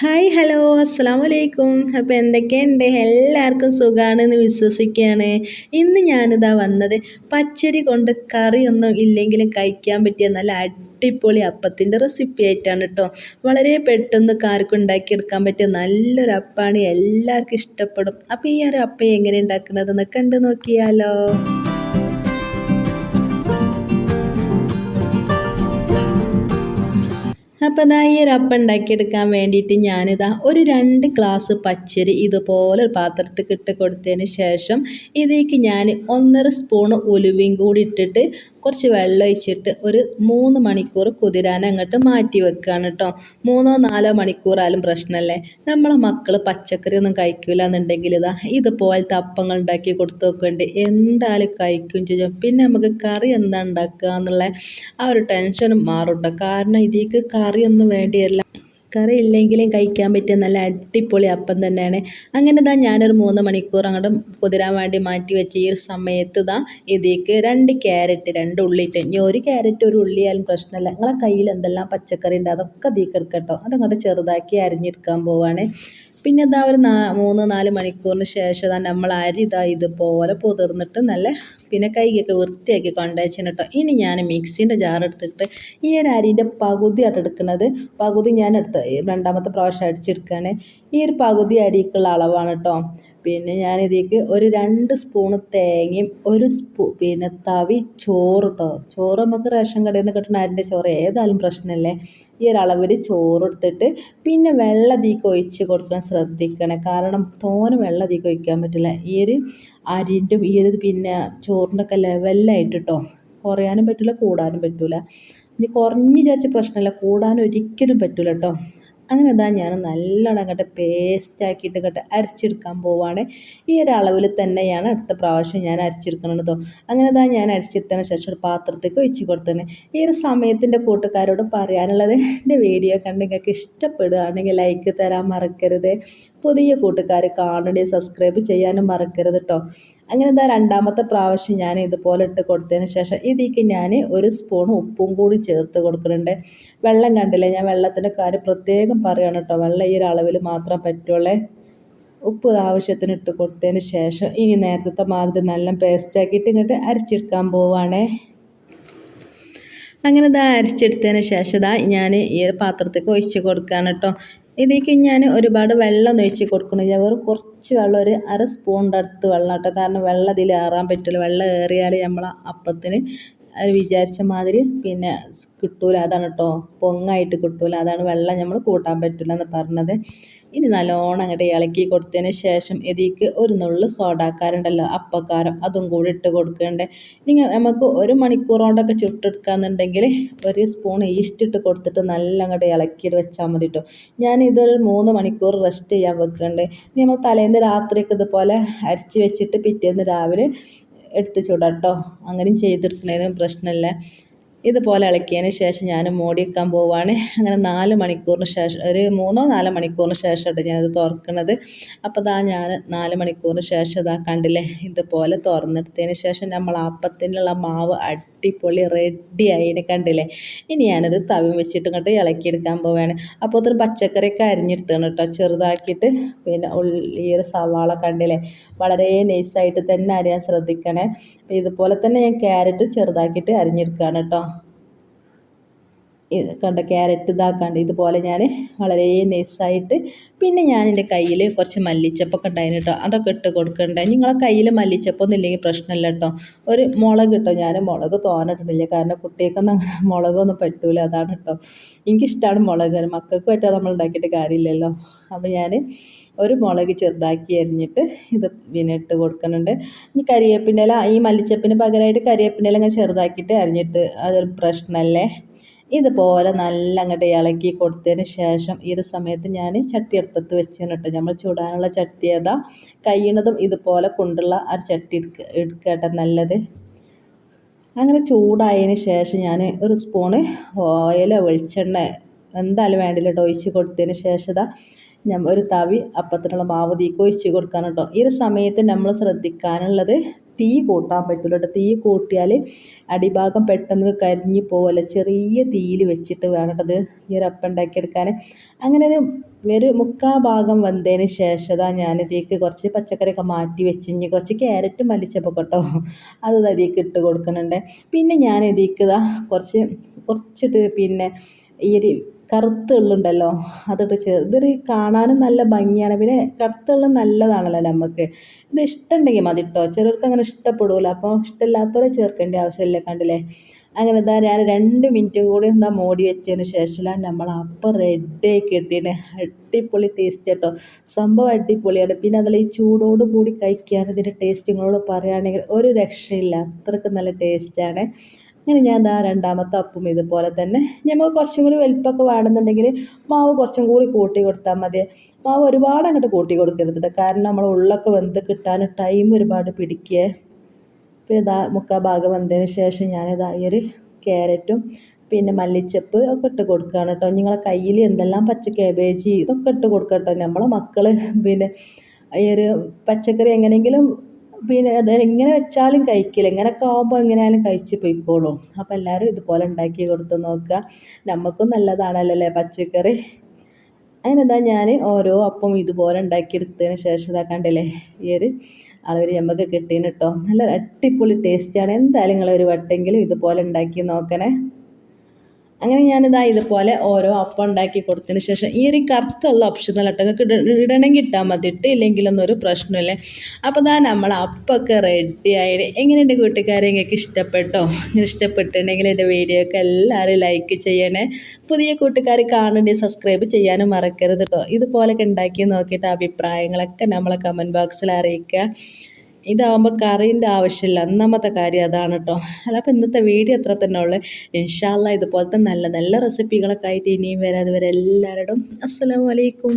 Hi hello. അസ്സാം വലൈക്കും അപ്പോൾ എന്തൊക്കെയുണ്ട്? എല്ലാവർക്കും സുഖമാണെന്ന് വിശ്വസിക്കുകയാണ്. ഇന്ന് ഞാനിതാ വന്നത് പച്ചരി കൊണ്ട് കറിയൊന്നും ഇല്ലെങ്കിലും കഴിക്കാൻ പറ്റിയ നല്ല അടിപൊളി അപ്പത്തിന്റെ റെസിപ്പി ആയിട്ടാണ് കേട്ടോ വളരെ പെട്ടെന്ന് കാർക്കും ഉണ്ടാക്കിയെടുക്കാൻ പറ്റിയ നല്ലൊരു അപ്പാണ്. എല്ലാവർക്കും ഇഷ്ടപ്പെടും. അപ്പോൾ ഈ ഒരു അപ്പം എങ്ങനെ ഉണ്ടാക്കുന്നതെന്ന് കണ്ടു നോക്കിയാലോ. അപ്പോൾ ഇതാ ഈ ഒരു അപ്പം ഉണ്ടാക്കിയെടുക്കാൻ വേണ്ടിയിട്ട് ഞാനിതാ ഒരു രണ്ട് ഗ്ലാസ് പച്ചരി ഇതുപോലെ പാത്രത്തിൽ ഇട്ട് കൊടുത്തതിന് ശേഷം ഇതിലേക്ക് ഞാൻ ഒന്നര സ്പൂൺ ഉലുവയും കൂടി ഇട്ടിട്ട് കുറച്ച് വെള്ളം ഒഴിച്ചിട്ട് ഒരു മൂന്ന് മണിക്കൂർ കുതിരാൻ അങ്ങോട്ട് മാറ്റി വെക്കുകയാണ് കേട്ടോ. മൂന്നോ നാലോ മണിക്കൂറായാലും പ്രശ്നമല്ലേ? നമ്മളെ മക്കൾ പച്ചക്കറി ഒന്നും കഴിക്കില്ല എന്നുണ്ടെങ്കിൽ ഇതാ ഇതുപോലത്തെ അപ്പങ്ങൾ ഉണ്ടാക്കി കൊടുത്തു നോക്കേണ്ടി എന്തായാലും കഴിക്കും ചെയ്യും. പിന്നെ നമുക്ക് കറി എന്താ ഉണ്ടാക്കുക എന്നുള്ള ആ ഒരു ടെൻഷനും മാറും കേട്ടോ. കാരണം ഇതിലേക്ക് കറിയൊന്നും വേണ്ടിയല്ല. കറി ഇല്ലെങ്കിലും കഴിക്കാൻ പറ്റിയ നല്ല അടിപൊളി അപ്പം തന്നെയാണ്. അങ്ങനെ ഇതാ ഞാനൊരു മൂന്ന് മണിക്കൂർ അങ്ങോട്ട് കുതിരാൻ വേണ്ടി മാറ്റി വെച്ച ഈ ഒരു സമയത്ത് ഇതാ ഇതിലേക്ക് രണ്ട് ക്യാരറ്റ് രണ്ട് ഉള്ളി ഇട്ട് ഇനി ഒരു ക്യാരറ്റ് ഒരു ഉള്ളിയാലും പ്രശ്നമില്ല നിങ്ങളെ കയ്യിൽ എന്തെല്ലാം പച്ചക്കറി ഉണ്ട് അതൊക്കെ ഇതിലേക്ക് എടുക്കട്ടോ അതങ്ങോട്ട് ചെറുതാക്കി അരിഞ്ഞെടുക്കാൻ പോവാണ്. പിന്നെ ഇതാ ഒരു നാ മൂന്ന് നാല് മണിക്കൂറിന് ശേഷം ഇതാ നമ്മൾ അരി ഇതാ ഇതുപോലെ പുതിർന്നിട്ട് നല്ല പിന്നെ കൈകൊക്കെ വൃത്തിയാക്കി കൊണ്ടുവച്ചിന് കേട്ടോ ഇനി ഞാൻ മിക്സിന്റെ ജാർ എടുത്തിട്ട് ഈ ഒരു അരിന്റെ പകുതിയാണ് എടുക്കുന്നത് പകുതി ഞാൻ എടുത്ത് രണ്ടാമത്തെ പ്രാവശ്യം അടിച്ചെടുക്കുകയാണ് ഈ ഒരു പകുതി അരിക്കുള്ള അളവാണ് കേട്ടോ പിന്നെ ഞാനിതിലേക്ക് ഒരു രണ്ട് സ്പൂണ് തേങ്ങയും ഒരു സ്പൂ പിന്നെ തവി ചോറ് കേട്ടോ ചോറ് നമുക്ക് റേഷൻ കടയിൽ നിന്ന് കിട്ടുന്ന അരിന്റെ ചോറ് ഏതായാലും പ്രശ്നമല്ലേ ഈ ഒരു അളവിൽ ചോറ് എടുത്തിട്ട് പിന്നെ വെള്ളം തീക്ക് ഒഴിച്ച് കൊടുക്കാൻ ശ്രദ്ധിക്കണം. കാരണം തോനെ വെള്ളം തീക്ക് ഒഴിക്കാൻ പറ്റില്ല. ഈ ഒരു അരിന്റെ ഈ ഒരു പിന്നെ ചോറിന്റെ ഒക്കെ ലെവലായിട്ട് കേട്ടോ കുറയാനും പറ്റില്ല കൂടാനും പറ്റില്ല ഇനി കുറഞ്ഞ് വിചാരിച്ച പ്രശ്നമല്ല കൂടാൻ ഒരിക്കലും പറ്റില്ല കേട്ടോ അങ്ങനെ ഇതാ ഞാൻ നല്ലോണം പേസ്റ്റ് ആക്കിയിട്ട് അങ്ങോട്ട് അരച്ചെടുക്കാൻ പോവാണ്. ഈ ഒരു അളവിൽ തന്നെയാണ് അടുത്ത പ്രാവശ്യം ഞാൻ അരച്ചെടുക്കണതോ അങ്ങനെ ഇതാ ഞാൻ അരച്ചെടുത്തതിന് ശേഷം ഒരു പാത്രത്തേക്ക് ഒഴിച്ച് കൊടുത്തന്നെ ഈ ഒരു സമയത്തിന്റെ കൂട്ടുകാരോട് പറയാനുള്ളത് എന്റെ വീഡിയോ കണ്ട് നിങ്ങൾക്ക് ഇഷ്ടപ്പെടുകയാണെങ്കിൽ ലൈക്ക് തരാൻ മറക്കരുത്. പുതിയ കൂട്ടുകാർ കാണണേ സബ്സ്ക്രൈബ് ചെയ്യാനും മറക്കരുത് കേട്ടോ അങ്ങനെ എന്താ രണ്ടാമത്തെ പ്രാവശ്യം ഞാൻ ഇതുപോലെ ഇട്ട് കൊടുത്തതിന് ശേഷം ഇതിലേക്ക് ഞാൻ ഒരു സ്പൂൺ ഉപ്പും കൂടി ചേർത്ത് കൊടുക്കുന്നുണ്ട്. വെള്ളം കണ്ടില്ലേ? ഞാൻ വെള്ളത്തിന്റെ കാര്യം പ്രത്യേകം പറയണം കേട്ടോ. വെള്ളം ഈ ഒരു അളവിൽ മാത്രം പറ്റുള്ളേ. ഉപ്പ് ആവശ്യത്തിന് ഇട്ട് കൊടുത്തതിന് ശേഷം ഇനി നേരത്തെ മാതിരി നല്ല പേസ്റ്റ് ആക്കിയിട്ട് ഇങ്ങോട്ട് അരച്ചെടുക്കാൻ പോവുകയാണേ അങ്ങനെ ഇതാ അരച്ചെടുത്തതിന് ശേഷം ഇതാ ഞാൻ ഈ ഒരു പാത്രത്തേക്ക് ഒഴിച്ച് കൊടുക്കുകയാണ് കേട്ടോ. ഇതിലേക്ക് ഞാൻ ഒരുപാട് വെള്ളം ഒഴിച്ച് കൊടുക്കണില്ല വെറും കുറച്ച് വെള്ളം ഒരു അര സ്പൂണിന്റെ അടുത്ത് വെള്ളം കേട്ടോ. കാരണം വെള്ളം ഇതിൽ ഏറാൻ പറ്റില്ല. വെള്ളം ഏറിയാൽ നമ്മൾ അപ്പത്തിന് അത് വിചാരിച്ച മാതിരി പിന്നെ കിട്ടൂല. അതാണ് കേട്ടോ പൊങ്ങായിട്ട് കിട്ടൂല. അതാണ് വെള്ളം നമ്മൾ കൂട്ടാൻ പറ്റില്ല എന്ന് പറഞ്ഞത്. ഇനി നല്ലോണം അങ്ങോട്ട് ഇളക്കി കൊടുത്തതിന് ശേഷം ഇതിക്ക് ഒരു നുള്ളു സോഡാക്കാരുണ്ടല്ലോ. അപ്പക്കാരം. അതും കൂടി ഇട്ട് കൊടുക്കണ്ടേ. നിങ്ങൾ നമുക്ക് ഒരു മണിക്കൂറോണ്ടൊക്കെ ചുട്ടെടുക്കാന്നുണ്ടെങ്കിൽ ഒരു സ്പൂൺ ഈസ്റ്റ് ഇട്ട് കൊടുത്തിട്ട് നല്ല അങ്ങോട്ട് ഇളക്കിയിട്ട് വെച്ചാൽ മതി കേട്ടോ ഞാൻ ഇതൊരു മൂന്ന് മണിക്കൂർ റെസ്റ്റ് ചെയ്യാൻ വെക്കുന്നുണ്ട് ഇനി നമ്മൾ തലേന്ന് രാത്രിയൊക്കെ ഇതുപോലെ അരച്ച് വെച്ചിട്ട് പിറ്റേന്ന് രാവിലെ എടുത്ത് ചൂടാം കേട്ടോ അങ്ങനെയും ചെയ്തെടുക്കുന്നതിനും പ്രശ്നമില്ല ഇതുപോലെ ഇളക്കിയതിന് ശേഷം ഞാൻ മൂടി വെക്കാൻ പോവുകയാണ് അങ്ങനെ നാല് മണിക്കൂറിന് ശേഷം ഒരു മൂന്നോ നാലോ മണിക്കൂറിന് ശേഷമാണ് ഞാനത് തുറക്കുന്നത് അപ്പോൾ ഇതാ ഞാൻ നാല് മണിക്കൂറിന് ശേഷം ഇതാ കണ്ടില്ലേ ഇതുപോലെ തുറന്നെടുത്തതിന് ശേഷം നമ്മൾ അപ്പത്തിനുള്ള മാവ് അടിപൊളി റെഡി ആയിനെ കണ്ടില്ലേ? ഇനി ഞാനത് തവി വെച്ചിട്ട് ഇങ്ങോട്ട് ഇളക്കിയെടുക്കാൻ പോവുകയാണ് അപ്പോൾ അതൊരു പച്ചക്കറിയൊക്കെ അരിഞ്ഞെടുത്താണ് കേട്ടോ. ചെറുതാക്കിയിട്ട് പിന്നെ ഉള്ളി സവാള കണ്ടില്ലേ? വളരെ നൈസായിട്ട് തന്നെ അരിയാൻ ശ്രദ്ധിക്കണേ. ഇതുപോലെ തന്നെ ഞാൻ ക്യാരറ്റ് ചെറുതാക്കിയിട്ട് അരിഞ്ഞെടുക്കുകയാണ് കേട്ടോ. കണ്ട ക്യാരറ്റ് ഇതാക്കാണ്ട് ഇതുപോലെ ഞാൻ വളരെ നൈസായിട്ട് പിന്നെ ഞാൻ എന്റെ കയ്യിൽ കുറച്ച് മല്ലിച്ചപ്പൊക്കെ ഉണ്ടായിരുന്നു കേട്ടോ അതൊക്കെ ഇട്ട് കൊടുക്കണ്ടേ. നിങ്ങളെ കയ്യിൽ മല്ലിച്ചപ്പൊന്നും ഇല്ലെങ്കിൽ പ്രശ്നമില്ല കേട്ടോ ഒരു മുളക് കേട്ടോ ഞാൻ മുളക് തോന്നിട്ടുണ്ടില്ല കാരണം കുട്ടികൾക്കൊന്നും അങ്ങനെ മുളകൊന്നും പറ്റൂല. അതാണ് കേട്ടോ എനിക്കിഷ്ടമാണ് മുളക്. മക്കൾക്ക് പറ്റാതെ നമ്മൾ ഉണ്ടാക്കിയിട്ട് കാര്യമില്ലല്ലോ. അപ്പോൾ ഞാൻ ഒരു മുളക് ചെറുതാക്കി അരിഞ്ഞിട്ട് ഇത് പിന്നെ ഇട്ട് കൊടുക്കുന്നുണ്ട്. ഇനി കരിയേപ്പിന്റെ ഈ മല്ലിച്ചപ്പിന് പകരമായിട്ട് കരിയേപ്പിന്റെ ഇല അങ്ങനെ ചെറുതാക്കിയിട്ട് അരിഞ്ഞിട്ട് അതൊരു പ്രശ്നമല്ലേ? ഇതുപോലെ നല്ല അങ്ങോട്ട് ഇളക്കി കൊടുത്തതിന് ശേഷം ഈ ഒരു സമയത്ത് ഞാൻ ചട്ടി അടുപ്പത്ത് വെച്ചാണ് കേട്ടോ നമ്മൾ ചൂടാനുള്ള ചട്ടി ഏതാ? കഴിയണതും ഇതുപോലെ കൊണ്ടുള്ള ആ ചട്ടി എടുക്ക എടുക്കട്ടെ നല്ലത്. അങ്ങനെ ചൂടായതിന് ശേഷം ഞാൻ ഒരു സ്പൂണ് ഓയിലോ വെളിച്ചെണ്ണ എന്തായാലും വേണ്ടില്ല കേട്ടോ ഒഴിച്ച് കൊടുത്തതിന് ശേഷം ഇതാ ഒരു തവി അപ്പത്തിനുള്ള മാവ് തീക്ക് ഒഴിച്ച് കൊടുക്കാൻ കേട്ടോ ഈ ഒരു സമയത്ത് നമ്മൾ ശ്രദ്ധിക്കാനുള്ളത് തീ കൂട്ടാൻ പറ്റില്ല കേട്ടോ തീ കൂട്ടിയാൽ അടിഭാഗം പെട്ടെന്ന് കരിഞ്ഞു പോകല ചെറിയ തീയിൽ വെച്ചിട്ട് വേണം കേട്ടത് ഈ ഒരു അപ്പം ഉണ്ടാക്കിയെടുക്കാൻ അങ്ങനെ ഒരു ഒരു മുക്കാ ഭാഗം വന്നതിന് ശേഷം ഞാൻ ഇതിലേക്ക് കുറച്ച് പച്ചക്കറിയൊക്കെ മാറ്റി വെച്ച് ഇനി കുറച്ച് ക്യാരറ്റ് മല്ലിച്ചപ്പോൾ കേട്ടോ. അത് ഇതിലേക്ക് ഇട്ട് കൊടുക്കുന്നുണ്ട്. പിന്നെ ഞാൻ ഇതിലേക്ക് ഇതാ കുറച്ച് കുറച്ചിട്ട് പിന്നെ ഈ ഒരു കറുത്ത എള്ളുണ്ടല്ലോ അതിട്ട് ചേർ ഇതൊരു കാണാനും നല്ല ഭംഗിയാണ്. പിന്നെ കറുത്ത എള്ള് നല്ലതാണല്ലോ നമുക്ക് ഇത് ഇഷ്ടമുണ്ടെങ്കിൽ മതി കേട്ടോ ചിലർക്ക് അങ്ങനെ ഇഷ്ടപ്പെടില്ല അപ്പോൾ ഇഷ്ടമില്ലാത്തവരെ ചേർക്കേണ്ട ആവശ്യമില്ല കണ്ടില്ലേ? അങ്ങനെ എന്താ ഞാൻ രണ്ട് മിനിറ്റും കൂടി എന്താ മോടി വെച്ചതിന് ശേഷമാണ് നമ്മൾ അപ്പം റെഡി കിട്ടിയിട്ട് അടിപൊളി ടേസ്റ്റ് കേട്ടോ സംഭവം അടിപൊളിയാണ്. പിന്നെ അതിൽ ഈ ചൂടോട് കൂടി കഴിക്കാൻ ഇതിന്റെ ടേസ്റ്റ് നിങ്ങളോട് പറയുകയാണെങ്കിൽ ഒരു രക്ഷയില്ല. അത്രയ്ക്ക് നല്ല ടേസ്റ്റാണ് അങ്ങനെ ഞാൻ എന്താ രണ്ടാമത്തെ അപ്പും ഇതുപോലെ തന്നെ. നമുക്ക് കുറച്ചും കൂടി വലിപ്പമൊക്കെ വേണമെന്നുണ്ടെങ്കിൽ മാവ് കുറച്ചും കൂടി കൂട്ടി കൊടുത്താൽ മതി. മാവ് ഒരുപാട് അങ്ങോട്ട് കൂട്ടി കൊടുക്കരുത് കാരണം നമ്മൾ ഉള്ളൊക്കെ വെന്ത് കിട്ടാൻ ടൈം ഒരുപാട് പിടിക്കുക പിന്നെ ഇതാ മുക്കാൽ ഭാഗം വന്നതിന് ശേഷം ഞാനിതാ ഈ ഒരു ക്യാരറ്റും പിന്നെ മല്ലിച്ചപ്പ് ഒക്കെ ഇട്ട് കൊടുക്കുകയാണ് കേട്ടോ നിങ്ങളെ കയ്യിൽ എന്തെല്ലാം പച്ച കാബേജ് ഇതൊക്കെ ഇട്ട് കൊടുക്കുക കേട്ടോ നമ്മളെ മക്കൾ പിന്നെ ഈ ഒരു പച്ചക്കറി എങ്ങനെയെങ്കിലും പിന്നെ അത് എങ്ങനെ വെച്ചാലും കഴിക്കില്ല. ഇങ്ങനെയൊക്കെ ആകുമ്പോൾ എങ്ങനെയാലും കഴിച്ച് പോയിക്കോളും. അപ്പോൾ എല്ലാവരും ഇതുപോലെ ഉണ്ടാക്കി കൊടുത്ത് നോക്കുക. നമുക്കും നല്ലതാണല്ലോ അല്ലേ പച്ചക്കറി? അങ്ങനെന്താ ഞാൻ ഓരോ അപ്പം ഇതുപോലെ ഉണ്ടാക്കിയെടുത്തതിന് ശേഷം ഇതാ കണ്ടില്ലേ? ഈ ഒരു അളവിൽ നമുക്ക് കിട്ടീന് കേട്ടോ നല്ല അടിപൊളി ടേസ്റ്റാണ് എന്തായാലും നിങ്ങളൊരു വട്ടെങ്കിലും ഇതുപോലെ ഉണ്ടാക്കി നോക്കണേ. അങ്ങനെ ഞാനിതാ ഇതുപോലെ ഓരോ അപ്പം ഉണ്ടാക്കി കൊടുത്തതിന് ശേഷം ഈ ഒരു കറുത്തുള്ള ഓപ്ഷണൽ കേട്ടോ നിങ്ങൾക്ക് ഇടണമെങ്കിൽ ഇട്ടാൽ മതി. ഇട്ടില്ലെങ്കിലൊന്നും ഒരു പ്രശ്നമില്ലേ. അപ്പോൾ ഇതാ നമ്മൾ അപ്പമൊക്കെ റെഡി ആയി. എങ്ങനെയുണ്ട് കൂട്ടുകാരെ? നിങ്ങൾക്ക് ഇഷ്ടപ്പെട്ടോ? ഇങ്ങനെ ഇഷ്ടപ്പെട്ടിട്ടുണ്ടെങ്കിൽ എന്റെ വീഡിയോ ഒക്കെ എല്ലാവരും ലൈക്ക് ചെയ്യണേ. പുതിയ കൂട്ടുകാർ കാണേണ്ടി സബ്സ്ക്രൈബ് ചെയ്യാനും മറക്കരുത് കേട്ടോ ഇതുപോലൊക്കെ ഉണ്ടാക്കി നോക്കിയിട്ട് അഭിപ്രായങ്ങളൊക്കെ നമ്മളെ കമന്റ് ബോക്സിൽ അറിയിക്കുക. ഇതാകുമ്പോൾ കറീന്റെ ആവശ്യമില്ല. ഒന്നാമത്തെ കാര്യം അതാണ് കേട്ടോ അല്ല അപ്പോൾ ഇന്നത്തെ വീഡിയോ അത്ര തന്നെ ഉള്ളു. ഇൻഷാല്ല ഇതുപോലത്തെ നല്ല നല്ല റെസിപ്പികളൊക്കെ ആയിട്ട് ഇനിയും വരാതെ വരെ എല്ലാവരോടും അസ്സലാമലൈക്കും